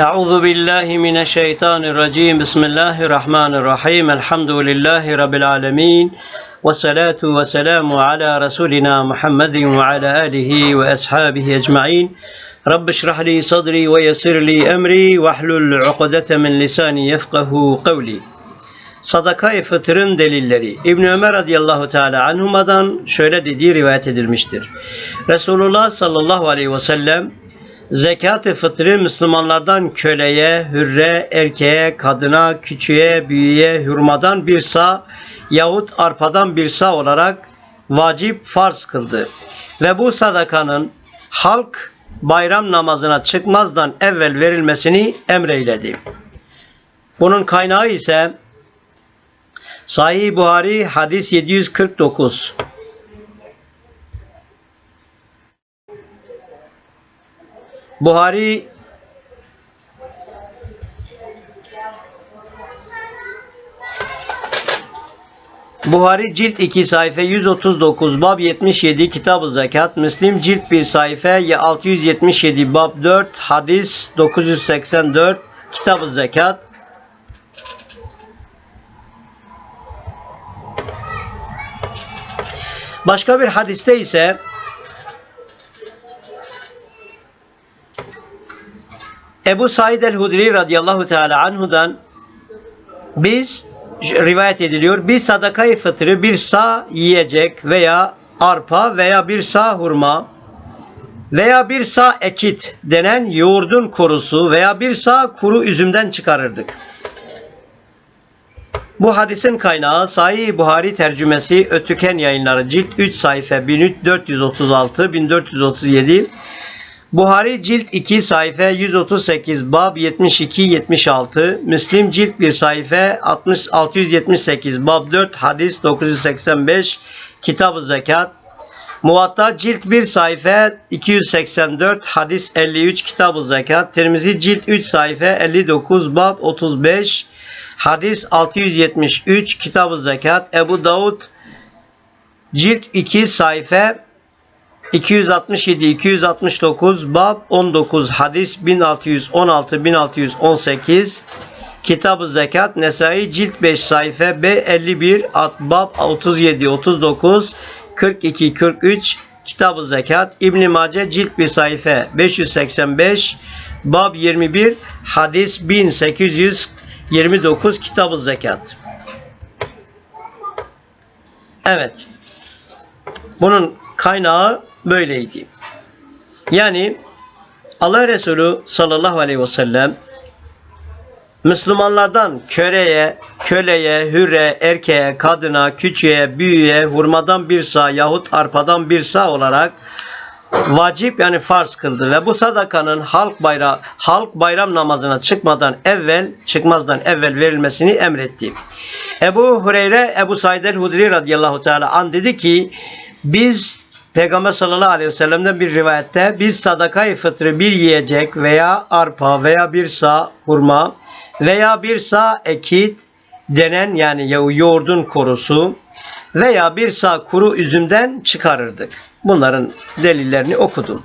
أعوذ بالله من الشيطان الرجيم. بسم الله الرحمن الرحيم. الحمد لله رب العالمين والصلاة والسلام على رسولنا محمد وعلى آله وأصحابه أجمعين. رب اشرح لي صدري ويسر لي أمري واحلل عقدة من لساني يفقه قولي. Sadaka-i fıtrın delilleri İbn Ömer radıyallahu teala anhumadan şöyle dediği rivayet edilmiştir. Resulullah sallallahu aleyhi ve sellem zekat-ı fıtrı Müslümanlardan köleye, hürre, erkeğe, kadına, küçüğe, büyüğe, hurmadan bir sağ yahut arpadan bir sağ olarak vacip farz kıldı. Ve bu sadakanın halk bayram namazına çıkmazdan evvel verilmesini emreyledi. Bunun kaynağı ise Sahih Buhari hadis 749. Buhari Buhari cilt 2 sayfa 139 bab 77 kitab-ı zekat Müslim cilt 1 sayfa 677 bab 4 hadis 984 kitab-ı zekat. Başka bir hadiste ise Ebu Said el-Hudri radıyallahu teala anhudan biz rivayet ediliyor bir sadakayı fıtrı bir sağ yiyecek veya arpa veya bir sağ hurma veya bir sağ ekit denen yoğurdun kurusu veya bir sağ kuru üzümden çıkarırdık. Bu hadisin kaynağı Sahih Buhari tercümesi Ötüken yayınları cilt 3 sayfa 1436 1437 Buhari cilt 2 sayfa 138 bab 72 76 Müslim cilt 1 sayfa 60 678 bab 4 hadis 985 Kitab-ı Zekat. Muvatta cilt 1 sayfa 284 hadis 53 Kitab-ı Zekat. Tirmizi cilt 3 sayfa 59 bab 35 Hadis 673 Kitab-ı Zekat. Ebu Davud Cilt 2 sayfa 267 269 bab 19 hadis 1616 1618 Kitab-ı Zekat Nesai cilt 5 sayfa B 51 at bab 37 39 42 43 Kitab-ı Zekat İbn Mace cilt 1 sayfa 585 bab 21 hadis 1800 29 Kitab-ı Zekat. Evet. Bunun kaynağı böyleydi. Yani Allah Resulü sallallahu aleyhi ve sellem Müslümanlardan köreye, köleye, hüre, erkeğe, kadına, küçüğe, büyüğe, hurmadan bir sağ yahut arpadan bir sağ olarak vacip yani farz kıldı ve bu sadakanın halk bayrağı halk bayram namazına çıkmadan evvel çıkmazdan evvel verilmesini emretti. Ebu Hureyre Ebu Said el-Hudri radıyallahu teala an dedi ki biz Peygamber sallallahu aleyhi ve sellem'den bir rivayette biz sadakayı fıtrı bir yiyecek veya arpa veya bir sağ hurma veya bir sağ ekit denen yani yoğurdun korusu veya bir sağ kuru üzümden çıkarırdık. Bunların delillerini okudum.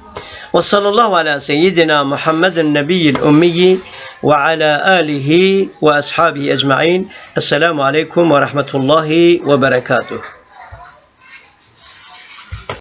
Ve sallallahu ala seyyidina Muhammedin nebiyyil ummiyi ve ala alihi ve ashabihi ecma'in. Esselamu aleyküm ve rahmetullahi ve berekatuhu.